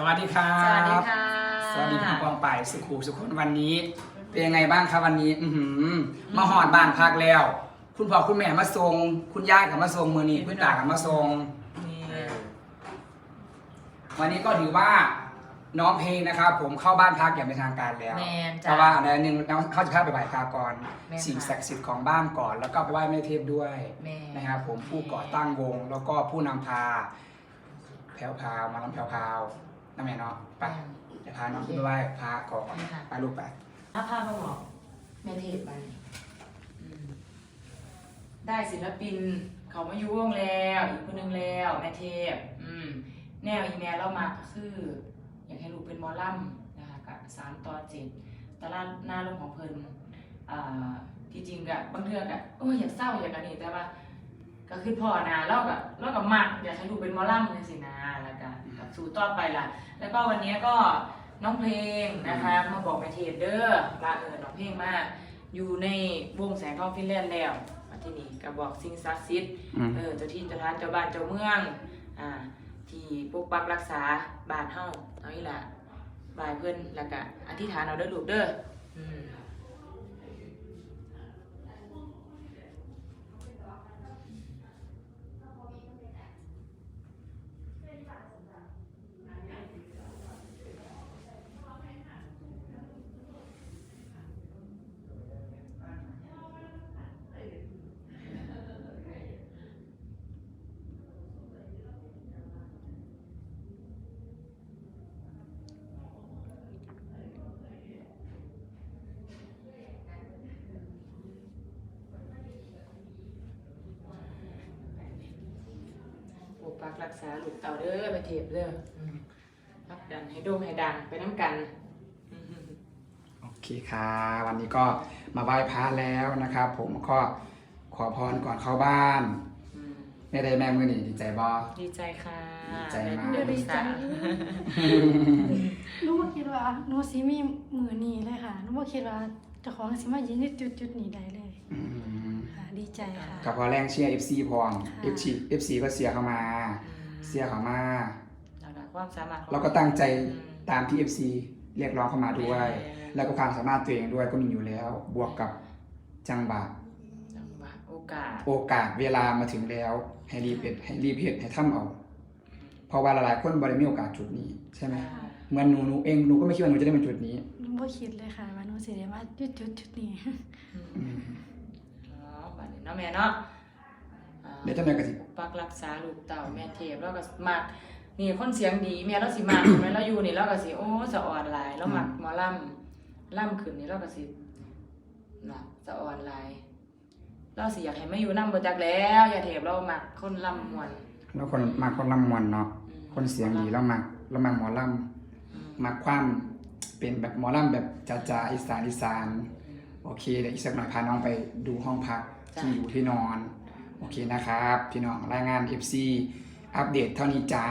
สวัสดีครับ สวัสดีค่ะสวัสดีพี่ปองป่ายสุขูสุขคนวันนี้ เป็นยังไงบ้างครับวันนี้ อือหือมาหอดบ้านพักแล้ว คุณพ่อคุณแม่มาส่งคุณย่ากับมาส่งมือนี้คุณตากับมาส่งนี่วันนี้ก็ถือว่าน้องเพลงนะครับผมเข้าบ้านพักอย่างเป็นทางการแล้วแมนเพจ้าราะว่าอันหนึ่งเขาจะเข้าไปไหว้พระก่อนแม่นค่ะ สิ่งศักดิ์สิทธิ์ของบ้านก่อน แล้วก็ไปไหว้แม่เทพด้วย แม่นะครับผมผู้ก่อตั้งวงแล้วก็ผู้นำพาแพรวพราวมาลำแพรวพราว นั่นแม่เนาะไปเดี๋ยวพาน้องขึ้นไปไหว้พระก่อนไปลูกไปถ้าภาพมาบอกแม่เทพไปอืมได้ศิลปินเขามาอยู่วงแล้วอีกคนนึงแล้วแม่เทพอืมแนวอีเมลเรามาก็คือ อยากให้ลูกเป็นหมอลำนะคะกับสามต่อเจ็ดตลาดหน้าลงของเพิ่นอ่าที่จริงกะบางเทือกอะโอ้ยอยากเศร้าอยากอันนี้แต่ว่า ก็คือพ่อนะเล่ากับเล่ากับมักอยากให้ลูกเป็นหมอลำเลยสินะแล้วก็ สู่ต่อไปล่ะ แล้วก็วันนี้ก็น้องเพลงนะคะมาบอกแม่เทพเด้อว่าเออน้องเพลงมาอยู่ในวงแสงทองฟินแลนด์แล้วมาที่นี่ก็บอกสิ่งศักดิ์สิทธิ์อืมเออเจ้าที่เจ้าทานเจ้าบ้านเจ้าเมืองอ่าที่ปกปักรักษาบ้านเฮาเอาอีหละบายเพิ่นแล้วก็อธิษฐานเอาเด้อลูกเด้อ อืมปกปักรักษาลูกเต่าเด้อไปเทพเด้ออืมรับดันให้โด่งให้ดังไปน้ำกันอืมโอเคค่ะวันนี้ก็มาไหว้พระแล้วนะครับ ผมก็ขอพรก่อนเข้าบ้านอืมแม่ได้แม่มือนี่ดีใจบอดีใจค่ะดีใจมากได้ดีใจสาหนูบ่คิดว่าหนูสิมีมือนี้เลยค่ะหนูบ่คิดว่าเจ้าของสิมายืนอยู่จุดๆนี้ได้เลยอืมค่ะ ดีใจค่ะ กับพอแรงเชียร์ FC พร้อม ค่ะ FC FC ก็เสียเข้ามา เสียเข้ามาแล้วก็ความสามารถของเราก็ตั้งใจอืมตามที่ FC เรียกร้องเข้ามาด้วย แล้วก็ความสามารถตัวเองด้วยก็มีอยู่แล้ว บวกกับจังหวะจังหวะโอกาสโอกาสเวลามาถึงแล้ว ให้รีบเฮ็ดให้รีบเฮ็ดให้ทำเอาเพราะว่าหลายๆคนบ่ได้มีโอกาสจุดนี้ใช่ไหมเหมือนหนูหนูเองหนูก็ไม่คิดว่าหนูจะได้มาจุดนี้ หนูบ่คิดเลยค่ะว่าหนูสิได้มาจุดจุดจุดนี้ อืม อ๋อบัดนี้เนาะ แม่เนาะอ่าเดี๋ยวเจ้าหน่อยก็สิปักรักษาลูกเต่าแม่เทพแล้วก็มักนี่คนเสียงดีแม่เราสิมักแม่เราอยู่นี่เราก็สิโอ้สะอ่อนหลายเรามักหมอลำล่ำขึ้นนี่เราก็สิน่ะสะอ่อนหลายเราสิอยากให้มาอยู่นำบ่จักแล้วอย่าเทพเรามักคนล่ำม่วนแล้วคนมาคนลำมวนเนาะอืมคนเสียงดีแล้วมักแล้วมักหมอลอืมำมักความเป็นแบบหมอลำแบบจ๋าๆอีสานอีสานโอเคเดี๋ยวอีกสักหน่อยพาน้องไปดูห้องพัก ที่อยู่ที่นอน โอเคนะครับ พี่น้องรายงาน FC อัปเดตเท่านี้จ้า